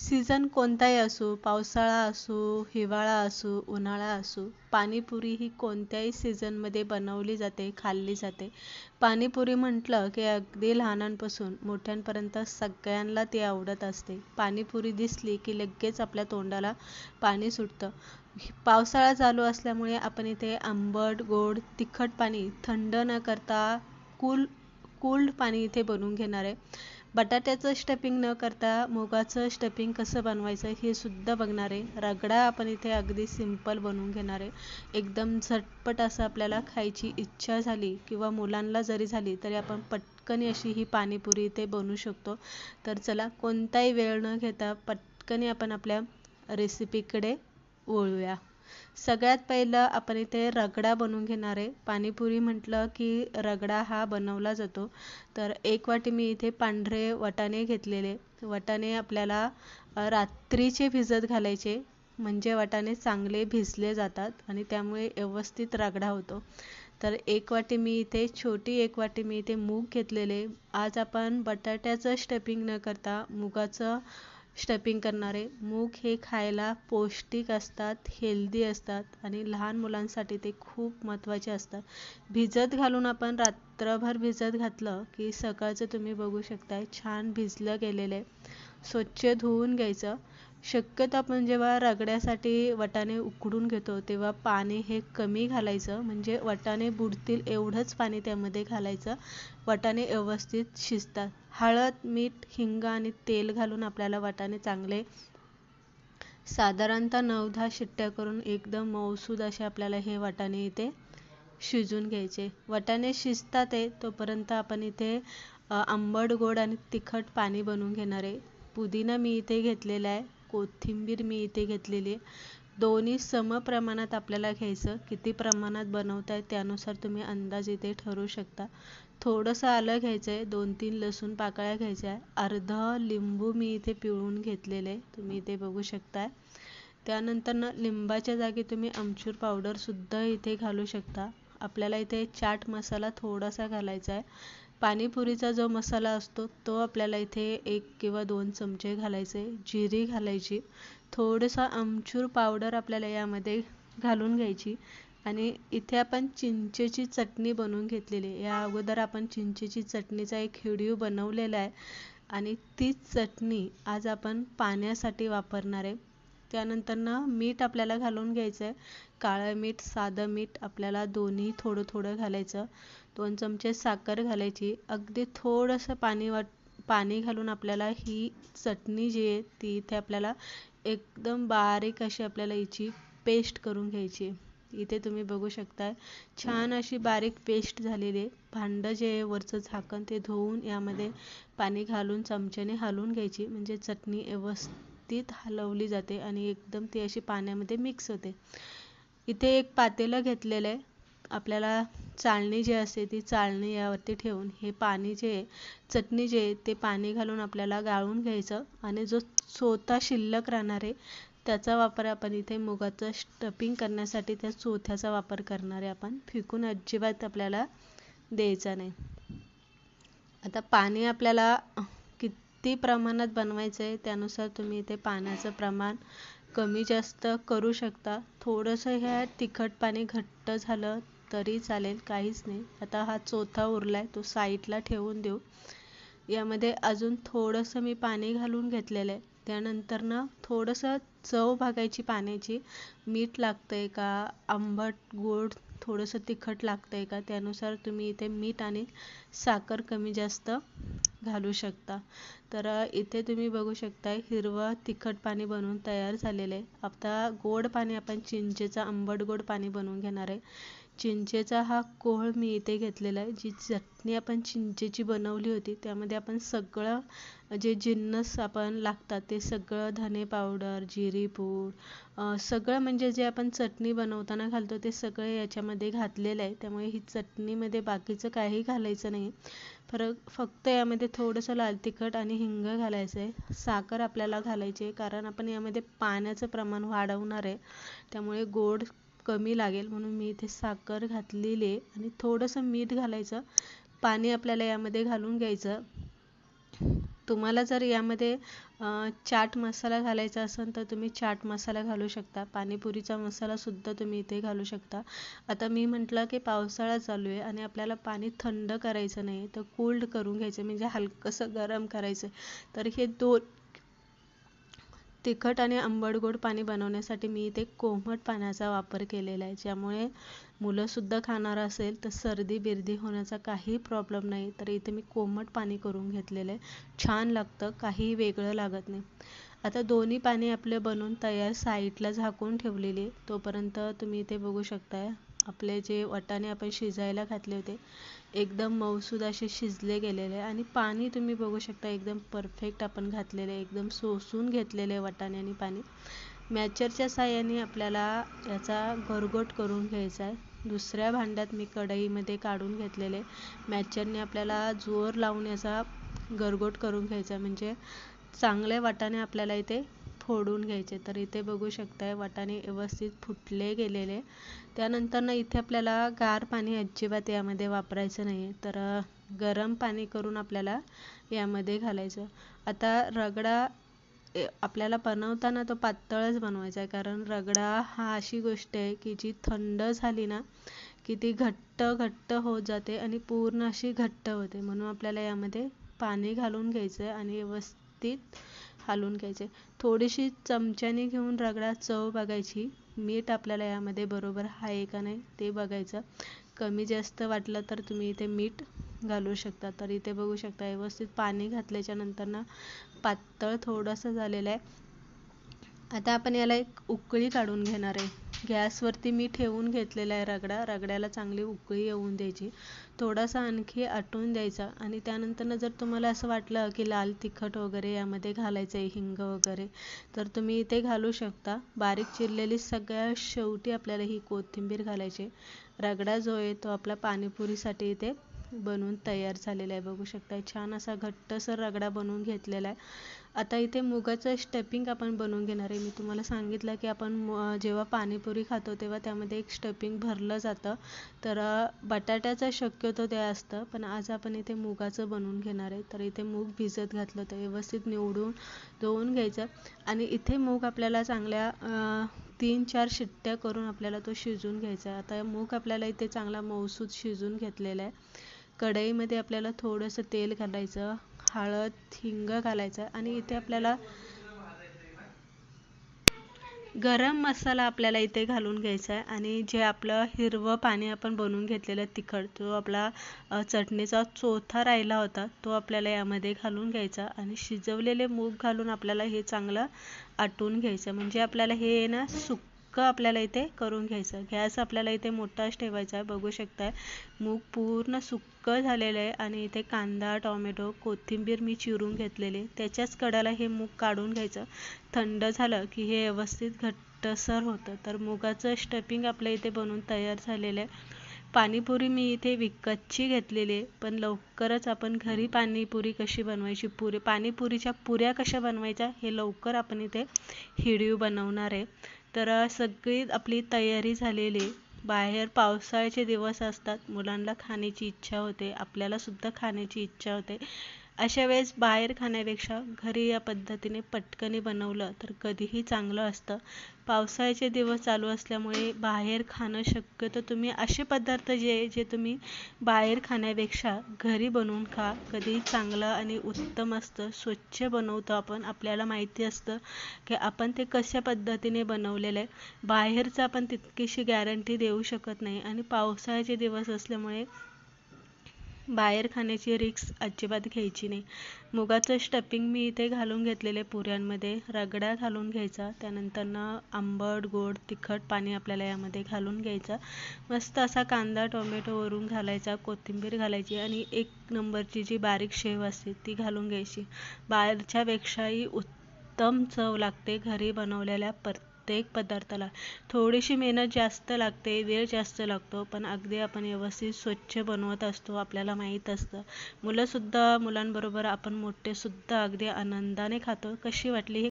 Season कोणताही असो पावसाळा असो हिवाळा असो उन्हाळा असो पाणीपुरी ही कोणत्याही सीझनमध्ये बनवली जाते खाल्ली जाते. पाणीपुरी म्हटलं की अगदी लहानांपासून मोठ्यांपर्यंत सगळ्यांना ती आवडत असते. पाणीपुरी दिसली की लगेच आपल्या तोंडाला पाणी सुटतं. पावसाळा चालू असल्यामुळे आपण इथे आंबट गोड तिखट पाणी थंड न करता कूल कूल्ड पाणी इथे बनवून घेणार आहे. बटाट्याचं स्टफिंग न करता मुगाचं स्टफिंग कसं बनवायचं हे सुद्धा बघणार. आहे रगडा आपण इथे अगदी सिंपल बनवून घेणार. आहे एकदम झटपट असं आपल्याला खायची इच्छा झाली किंवा मुलांना जरी झाली तरी आपण पटकन अशी ही पाणीपुरी इथे बनवू शकतो. तर चला कोणताही वेळ न घेता पटकन आपण आपल्या रेसिपीकडे वळूया. सगळ्यात पहिलं आपण इथे रगडा बनवून घेणार आहे. पाणीपुरी म्हटलं की रगडा हा बनवला जातो. तर एक वाटी मी इथे पांढरे वटाणे घेतलेले. वटाणे आपल्याला रात्रीचे भिजत घालायचे. म्हणजे वटाणे चांगले भिजले जातात आणि त्यामुळे व्यवस्थित रगडा होतो. तर एक वाटी मी इथे छोटी एक वाटी मी इथे मूग घेतलेले. आज आपण बटाट्याचं स्टफिंग न करता मुगाचं स्टपिंग करणारे. मूग हे खायला पौष्टिक असतात हेल्दी असतात आणि लहान मुलांसाठी ते खूप महत्त्वाचे असतात. भिजत घालून आपण रात्रभर भिजत घातलं की सकाळचं तुम्ही बघू शकताय छान भिजलं गेलेलं आहे. स्वच्छ धुवून घ्यायचं. शक्यतो आपण जेव्हा रगड्यासाठी वटाणे उकडून घेतो तेव्हा पाणी हे कमी घालायचं. म्हणजे वटाणे बुडतील एवढंच पाणी त्यामध्ये घालायचं. वटाणे व्यवस्थित शिजतात. हळद मीठ हिंग आणि तेल घालून आपल्याला वटाणे चांगले साधारणतः नऊ दहा शिट्ट्या करून एकदम मऊसूद असे आपल्याला हे वटाणे इथे शिजून घ्यायचे. वटाणे शिजतात आहे तोपर्यंत आपण इथे आंबट गोड आणि तिखट पाणी बनवून घेणार आहे. पुदिना मी इथे घेतलेला आहे. कोथिंबीर मी इथे घेतलेली आहे. दोन्ही सम प्रमाणात आपल्याला घ्यायचं. किती प्रमाणात बनवत आहे त्यानुसार तुम्ही अंदाज इथे ठरवू शकता. थोडंसं आलं घ्यायचं आहे दोन तीन लसूण पाकळ्या घ्यायच्या आहे. अर्ध लिंबू मी इथे पिळून घेतलेलं आहे. तुम्ही इथे बघू शकताय. त्यानंतर ना लिंबाच्या जागी तुम्ही आमचूर पावडरसुद्धा इथे घालू शकता. आपल्याला इथे चाट मसाला थोडासा घालायचा आहे. पाणीपुरीचा जो मसाला असतो तो आपल्याला इथे एक किंवा दोन चमचे घालायचे. जिरी घालायची. थोडंसं आमचूर पावडर आपल्याला यामध्ये घालून घ्यायची. आणि इथे आपण चिंचेची चटणी बनवून घेतलेली या अगोदर आपण चिंचेची चटणीचा एक व्हिडिओ बनवलेला आहे. आणि तीच चटणी आज आपण पाण्यासाठी वापरणार आहे. त्यानंतर ना मीठ आपल्याला घालून घ्यायचं आहे काळं मीठ साधं मीठ आपल्याला दोन्ही थोडं थोडं घालायचं. दोन चमचे साखर घालायची. अगदी थोडंसं पाणी वाट पाणी घालून आपल्याला ही चटणी जी आहे ती इथे आपल्याला एकदम बारीक अशी आपल्याला हिची पेस्ट करून घ्यायची. इथे तुम्ही बघू शकताय छान अशी बारीक पेस्ट झालेली आहे. भांडं जे आहे वरचं झाकण ते धुवून यामध्ये पाणी घालून चमच्याने हलवून घ्यायची. म्हणजे चटणी व्यवस्थित हलवली जाते आणि एकदम ती अशी पाण्यामध्ये मिक्स होते. इथे एक पातेलं घेतलेलं आहे. आपल्याला चाळणी जी असते ती चाळणी यावरती ठेवून हे पाणी जे आहे चटणी जे आहे ते पाणी घालून आपल्याला गाळून घ्यायचं आणि जो चोथा शिल्लक राहणार आहे त्याचा वापर आपण इथे मुगाचं स्टपिंग करण्यासाठी त्या चोथ्याचा वापर करणार आहे आपण. फिकून अजिबात आपल्याला द्यायचा नाही. आता पाणी आपल्याला किती प्रमाणात बनवायचं आहे त्यानुसार तुम्ही इथे पाण्याचं प्रमाण कमी जास्त करू शकता. थोडंसं ह्या तिखट पाणी घट्ट झालं तरी चालेल काहीच नाही. आता हा चोथा उरला आहे तो साईडला ठेवून देऊ. यामध्ये अजून थोडंसं मी पाणी घालून घेतलेलं आहे. त्यानंतर ना थोडंसं चव बघायची पाण्याची. मीठ लागतं आहे का आंबट गोड थोडंसं तिखट लागतं आहे का त्यानुसार तुम्ही इथे मीठ आणि साखर कमी जास्त घालू शकता. तर इथे तुम्ही बघू शकता हिरवं तिखट पाणी बनवून तयार झालेलं आहे. आता गोड पाणी आपण चिंचेचं आंबट गोड पाणी बनवून घेणार आहे. चिंचेचा हा कोहळ मी इथे घेतलेला आहे. जी चटणी आपण चिंचेची बनवली होती त्यामध्ये आपण सगळं जे जिन्नस आपण लागतात ते सगळं धने पावडर जिरी पूड सगळं म्हणजे जे आपण चटणी बनवताना घालतो ते सगळं याच्यामध्ये घातलेलं आहे. त्यामुळे ही चटणीमध्ये बाकीचं काही घालायचं नाही. फरक फक्त यामध्ये थोडंसं लाल तिखट आणि हिंग घालायचं आहे साखर आपल्याला घालायची आहे कारण आपण यामध्ये पाण्याचं प्रमाण वाढवणार आहे. त्यामुळे गोड कमी लागेल म्हणून मी इथे साखर घातलेली आहे. आणि थोडंसं मीठ घालायचं. पाणी आपल्याला यामध्ये घालून घ्यायचं. तुम्हाला जर यामध्ये चाट मसाला घालायचा असेल तर तुम्ही चाट मसाला घालू शकता. पाणीपुरीचा मसालासुद्धा तुम्ही इथे घालू शकता. आता मी म्हटलं की पावसाळा चालू आहे आणि आपल्याला पाणी थंड करायचं नाही तर कोल्ड करून घ्यायचं. म्हणजे हलकंसं गरम करायचं तर हे दोन तिखट आणि आंबट गोड पाणी बनवण्यासाठी मी इथे कोमट पाण्याचा वापर केलेला आहे. ज्यामुळे मुलंसुद्धा खाणार असेल तर सर्दी बिर्दी होण्याचा काही प्रॉब्लेम नाही. तर इथे मी कोमट पाणी करून घेतलेलं आहे. छान लागतं काही वेगळं लागत नाही. आता दोन्ही पाणी आपले बनवून तयार साईडला झाकून ठेवलेली तोपर्यंत तुम्ही इथे बघू शकताय. आपले जे वाटाणे आपण शिजायला घातले होते एकदम मऊसूद असे शिजले गेलेले आणि पाणी तुम्ही बघू शकता एकदम परफेक्ट आपण घातलेले एकदम सोसून घेतलेले वाटाणे आणि पाणी. मॅचरच्या साह्याने आपल्याला याचा गरगोट करून घ्यायचा आहे. दुसऱ्या भांड्यात मी कढईमध्ये काढून घेतलेले. मॅचरने आपल्याला जोर लावून याचा गरगोट करून घ्यायचा म्हणजे चांगले वाटाणे आपल्याला इथे फोडून घ्यायचे. तर इथे बघू शकताय वाटाणे व्यवस्थित फुटले गेलेले. त्यानंतर ना इथे आपल्याला गार पाणी अजिबात यामध्ये वापरायचं नाही तर गरम पाणी करून आपल्याला यामध्ये घालायचं. आता रगडा आपल्याला बनवताना तो पातळच बनवायचा आहे. कारण रगडा हा अशी गोष्ट आहे की जी थंड झाली ना की ती घट्ट घट्ट होत जाते आणि पूर्ण अशी घट्ट होते. म्हणून आपल्याला यामध्ये पाणी घालून घ्यायचं आहे आणि व्यवस्थित हालून घ्यायचे. थोडीशी चमच्याने घेऊन रगडा चव बघायची. मीठ आपल्याला यामध्ये बरोबर आहे का नाही ते बघायचं. कमी जास्त वाटलं तर तुम्ही इथे मीठ घालू शकता. तर इथे बघू शकता व्यवस्थित पाणी घातल्याच्या नंतर ना पातळ थोडंसं झालेलं आहे. आता आपण याला एक उकळी काढून घेणार आहे. गॅसवरती मी ठेवून घेतलेला आहे रगडा. रगड्याला चांगली उकळी येऊन द्यायची. थोडासा आणखी आटवून द्यायचा. आणि त्यानंतरनं जर तुम्हाला असं वाटलं की लाल तिखट वगैरे यामध्ये घालायचं आहे हिंग वगैरे तर तुम्ही इथे घालू शकता. बारीक चिरलेली सगळ्या शेवटी आपल्याला ही कोथिंबीर घालायची. रगडा जो आहे तो आपला पाणीपुरीसाठी इथे बनवून तयार झालेला आहे. बघू शकता छान असा घट्टसर रगडा बनवून घेतलेला आहे. आता इथे मुगाचं स्टपिंग आपण बनवून घेणार आहे. मी तुम्हाला सांगितलं की आपण जेव्हा पाणीपुरी खातो तेव्हा त्यामध्ये एक स्टपिंग भरलं जातं. तर बटाट्याचं शक्यतो ते असतं पण आज आपण इथे मुगाचं बनवून घेणार आहे. तर इथे मूग भिजत घातलं होतं व्यवस्थित निवडून धुवून घ्यायचं. आणि इथे मूग आपल्याला चांगल्या तीन चार शिट्ट्या करून आपल्याला तो शिजवून घ्यायचा आहे. आता मूग आपल्याला इथे चांगला मऊसूद शिजून घेतलेला आहे. कढईमध्ये आपल्याला थोडंसं तेल घालायचं. हळद हिंग घालायचं आणि इथे आपल्याला गरम मसाला आपल्याला इथे घालून घ्यायचा आहे. आणि जे आपलं हिरवं पाणी आपण बनवून घेतलेलं तिखट तो आपला चटणीचा चोथा राहिला होता तो आपल्याला यामध्ये घालून घ्यायचा आणि शिजवलेले मूग घालून आपल्याला हे चांगलं आटवून घ्यायचं. म्हणजे आपल्याला हे ना सुक सुक्कं आपल्याला इथे करून घ्यायचं. गॅस आपल्याला इथे मोठाच ठेवायचा आहे. बघू शकताय. मूग पूर्ण सुक्कं झालेलं आहे आणि इथे कांदा टोमॅटो कोथिंबीर मी चिरून घेतलेले. त्याच्याच कडाला हे मूग काढून घ्यायचं. थंड झालं की हे व्यवस्थित घट्टसर होतं. तर मुगाचं स्टफिंग आपल्या इथे बनवून तयार झालेलं आहे. पाणीपुरी मी इथे विकतची घेतलेली आहे. पण लवकरच आपण घरी पाणीपुरी कशी बनवायची? पुरी पाणीपुरीच्या पुऱ्या कशा बनवायच्या? हे लवकर आपण इथे व्हिडिओ बनवणार आहे. तर सगळी आपली तयारी झालेली. बाहेर पावसाळ्याचे दिवस असतात. मुलांना खाण्याची इच्छा होते. आपल्यालासुद्धा खाण्याची इच्छा होते. अशा वेळेस बाहेर खाण्यापेक्षा घरी या पद्धतीने पटकनी बनवलं तर कधीही चांगलं असतं. पावसाळ्याचे दिवस चालू असल्यामुळे बाहेर खाणं शक्यतो तुम्ही असे पदार्थ जे जे तुम्ही बाहेर खाण्यापेक्षा घरी बनवून खा. कधीही चांगलं आणि उत्तम असतं. स्वच्छ बनवतो आपण. आपल्याला माहिती असतं की आपण ते कशा पद्धतीने बनवलेलं आहे. बाहेरचं आपण तितकीशी गॅरंटी देऊ शकत नाही. आणि पावसाळ्याचे दिवस असल्यामुळे बाहेर खाण्याची रिक्स अजिबात घ्यायची नाही. मुगाचं स्टफिंग मी इथे घालून घेतलेले पुऱ्यांमध्ये. रगडा घालून घ्यायचा. त्यानंतरनं आंबट गोड तिखट पाणी आपल्याला यामध्ये घालून घ्यायचं. मस्त असा कांदा टोमॅटो वरून घालायचा कोथिंबीर घालायची आणि एक नंबरची जी बारीक शेव असते ती घालून घ्यायची. बाहेरच्यापेक्षाही उत्तम चव लागते घरी बनवलेल्या पर प्रत्येक पदार्थाला. थोडीशी मेहनत जास्त लागते वेळ जास्त लागतो पण अगदी आपण व्यवस्थित स्वच्छ बनवत असतो आपल्याला माहीत असतं. मुलंसुद्धा मुलांबरोबर आपण मोठेसुद्धा अगदी आनंदाने खातो. कशी वाटली हे?